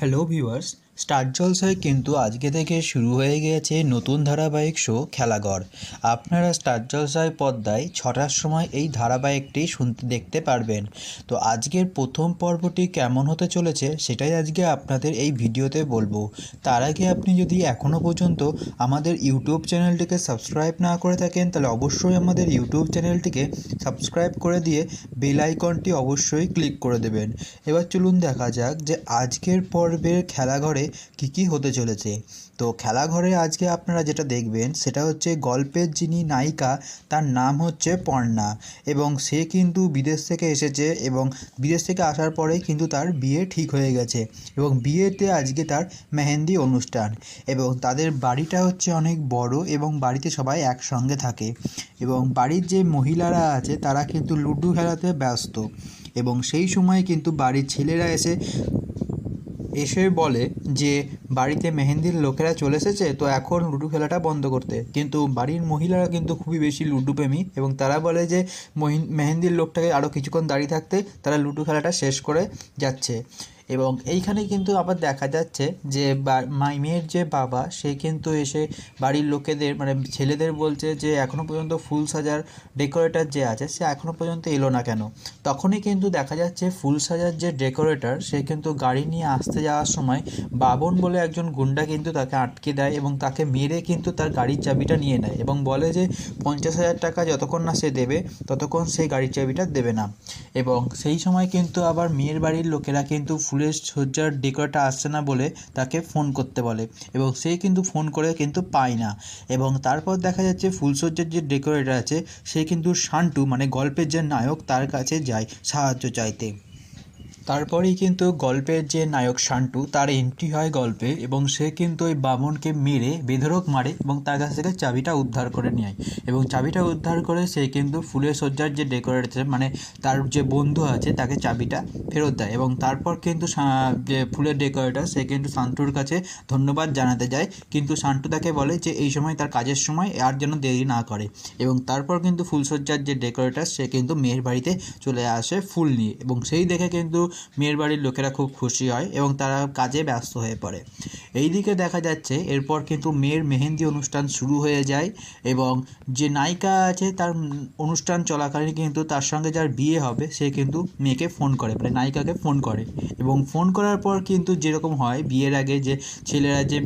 hello viewers star জলসায় কিন্তু আজকে থেকে শুরু হয়ে গিয়েছে নতুন ধারাবাহিক শো খেলাঘর। আপনারা স্টার জলসায় পদ্মায় ছটার সময় এই ধারাবাহিকটি শুনতে দেখতে পারবেন। তো আজকের প্রথম পর্বটি কেমন হতে চলেছে সেটাই আজকে আপনাদের এই ভিডিওতে বলব। তার আগে আপনি যদি এখনও পর্যন্ত আমাদের ইউটিউব চ্যানেলটিকে সাবস্ক্রাইব না করে থাকেন, তাহলে অবশ্যই আমাদের ইউটিউব চ্যানেলটিকে সাবস্ক্রাইব করে দিয়ে বেল আইকনটি অবশ্যই ক্লিক করে দেবেন। এবার চলুন দেখা যাক যে আজকের পর্বের খেলাঘরে কী কী হতে চলেছে। তো খেলাঘরে আজকে আপনারা যেটা দেখবেন, সেটা হচ্ছে গল্পের যিনি নায়িকা, তার নাম হচ্ছে পর্ণা। এবং সে কিন্তু বিদেশ থেকে এসেছে এবং বিদেশ থেকে আসার পরেই কিন্তু তার বিয়ে ঠিক হয়ে গেছে। এবং বিয়েতে আজকে তার মেহেন্দি অনুষ্ঠান। এবং তাদের বাড়িটা হচ্ছে অনেক বড় এবং বাড়িতে সবাই একসঙ্গে থাকে। এবং বাড়ির যে মহিলারা আছে, তারা কিন্তু লুডো খেলাতে ব্যস্ত। এবং সেই সময় কিন্তু বাড়ির ছেলেরা এসে এসে বলে যে, বাড়িতে মেহেন্দির লোকেরা চলে এসেছে, তো এখন লুডু খেলাটা বন্ধ করতে। কিন্তু বাড়ির মহিলারা কিন্তু খুবই বেশি লুডো প্রেমী এবং তারা বলে যে, মহিন- মেহেন্দির লোকটাকে আরও কিছুক্ষণ দাঁড়িয়ে থাকতে তারা লুডু খেলাটা শেষ করে যাচ্ছে। এবং এইখানে কিন্তু আবার দেখা যাচ্ছে যে মেয়ের যে বাবা, সে কিন্তু এসে বাড়ির লোকেদের মানে ছেলেদের বলছে যে এখনও পর্যন্ত ফুল সাজার ডেকোরেটর যে আছে, সে এখনও পর্যন্ত এলো না কেন? তখনই কিন্তু দেখা যাচ্ছে ফুল সাজার যে ডেকোরেটর, সে কিন্তু গাড়ি নিয়ে আসতে যাওয়ার সময় বাবন বলে একজন গুন্ডা কিন্তু তাকে আটকে দেয় এবং তাকে মেরে কিন্তু তার গাড়ির চাবিটা নিয়ে নেয় এবং বলে যে পঞ্চাশ হাজার টাকা যতক্ষণ না সে দেবে, ততক্ষণ সেই গাড়ির চাবিটা দেবে না। এবং সেই সময় কিন্তু আবার মেয়ের বাড়ির লোকেরা কিন্তু ফুলের সজ্জার ডেকোরটা আসছে না বলে তাকে ফোন করতে বলে এবং সে কিন্তু ফোন করে কিন্তু পায় না। এবং তারপর দেখা যাচ্ছে ফুলসজ্জার যে ডেকোরেটার আছে, সে কিন্তু শান্টু মানে গল্পের যে নায়ক, তার কাছে যায় সাহায্য চাইতে। তারপরেই কিন্তু গল্পের যে নায়ক শান্টু, তার এন্ট্রি হয় গল্পে এবং সে কিন্তু ওই বামনকে মেরে বেধরক মারে এবং তার কাছ থেকে চাবিটা উদ্ধার করে নেয় এবং চাবিটা উদ্ধার করে সে কিন্তু ফুলের সজ্জার যে ডেকোরেটর মানে তার যে বন্ধু আছে, তাকে চাবিটা ফেরত দেয় এবং তারপর কিন্তু যে ফুলের ডেকোরেটর সে কিন্তু শান্টুর কাছে ধন্যবাদ জানাতে যায়। কিন্তু শান্টু তাকে বলে যে, এই সময় তার কাজের সময় আর যেন দেরি না করে। এবং তারপর কিন্তু ফুলসজ্জার যে ডেকোরেটর সে কিন্তু মেয়ের বাড়িতে চলে আসে ফুল নিয়ে এবং সেই দেখে কিন্তু মেয়ের বাড়ির লোকেরা খুব খুশি হয় এবং তারা কাজে ব্যস্ত হয়ে পড়ে। এইদিকে দেখা যাচ্ছে, এরপর কিন্তু মেয়ের মেহেন্দি অনুষ্ঠান শুরু হয়ে যায় এবং যে নায়িকা আছে তার অনুষ্ঠান চলাকালীন কিন্তু তার সঙ্গে যার বিয়ে হবে, সে কিন্তু মেয়েকে ফোন করে মানে নায়িকাকে ফোন করে এবং ফোন করার পর কিন্তু যেরকম হয়, বিয়ের আগে যে ছেলেরা যে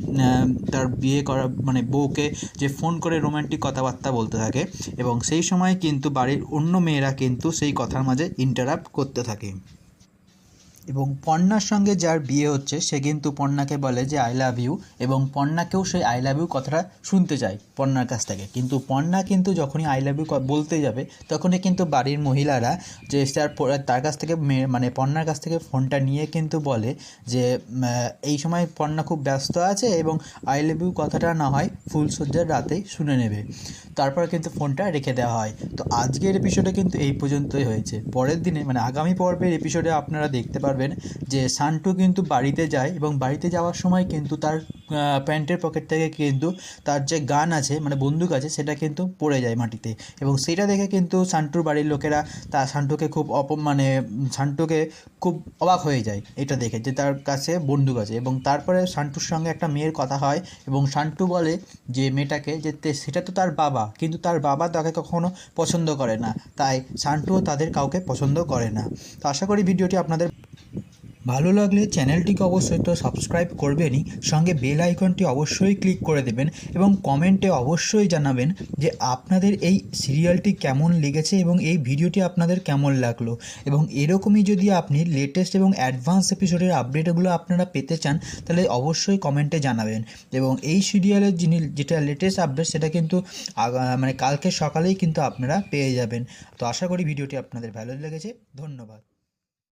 তার বিয়ে করা মানে বউকে যে ফোন করে রোমান্টিক কথাবার্তা বলতে থাকে এবং সেই সময় কিন্তু বাড়ির অন্য মেয়েরা কিন্তু সেই কথার মাঝে ইন্টারাপ্ট করতে থাকে। এবং পর্ণার সঙ্গে যার বিয়ে হচ্ছে, সে কিন্তু পর্ণাকে বলে যে আই লাভ ইউ এবং পর্ণাকেও সেই আই লাভ ইউ কথাটা শুনতে চায় পর্ণার কাছ থেকে। কিন্তু পর্ণা কিন্তু যখনই আই লাভ ইউ বলতে যাবে, তখনই কিন্তু বাড়ির মহিলারা যে তার তার কাছ থেকে মানে পর্ণার কাছ থেকে ফোনটা নিয়ে কিন্তু বলে যে এই সময় পর্ণা খুব ব্যস্ত আছে এবং আই লাভ ইউ কথাটা না হয় ফুলসজ্জার রাতেই শুনে নেবে। তারপর কিন্তু ফোনটা রেখে দেওয়া হয়। তো আজকের এপিসোডে কিন্তু এই পর্যন্তই হয়েছে। পরের দিনে মানে আগামী পর্বের এপিসোডে আপনারা দেখতে পারবেন যে সান্টু কিন্তু বাড়িতে যায় এবং বাড়িতে যাওয়ার সময় কিন্তু তার প্যান্টের পকেট থেকে কিন্তু তার যে গান আছে মানে বন্দুক আছে, সেটা কিন্তু পড়ে যায় মাটিতে। এবং সেটা দেখে কিন্তু সান্টুর বাড়ির লোকেরা তার সান্টুকে খুব অপ মানে সান্টুকে খুব অবাক হয়ে যায় এটা দেখে যে তার কাছে বন্দুক আছে। এবং তারপরে সান্টুর সঙ্গে একটা মেয়ের কথা হয় এবং সান্টু বলে যে মেয়েটাকে যে তে- সেটা তো তার বাবা, কিন্তু তার বাবা তাকে কখনো পছন্দ করে না। তাই সান্টুও তাদের কাউকে পছন্দ করে না। তো আশা করি ভিডিওটি আপনাদের ভালো লাগলে চ্যানেলটিকে অবশ্যই তো সাবস্ক্রাইব করবেনই, সঙ্গে বেল আইকনটি অবশ্যই ক্লিক করে দেবেন এবং কমেন্টে অবশ্যই জানাবেন যে আপনাদের এই সিরিয়ালটি কেমন লেগেছে এবং এই ভিডিওটি আপনাদের কেমন লাগল। এবং এরকমই যদি আপনি লেটেস্ট এবং অ্যাডভান্স এপিসোডের আপডেটগুলো আপনারা পেতে চান, তাহলে অবশ্যই কমেন্টে জানাবেন। এবং এই সিরিয়ালের যিনি, যেটা লেটেস্ট আপডেট সেটা কিন্তু মানে কালকে সকালেই কিন্তু আপনারা পেয়ে যাবেন। তো আশা করি ভিডিওটি আপনাদের ভালো লেগেছে। ধন্যবাদ।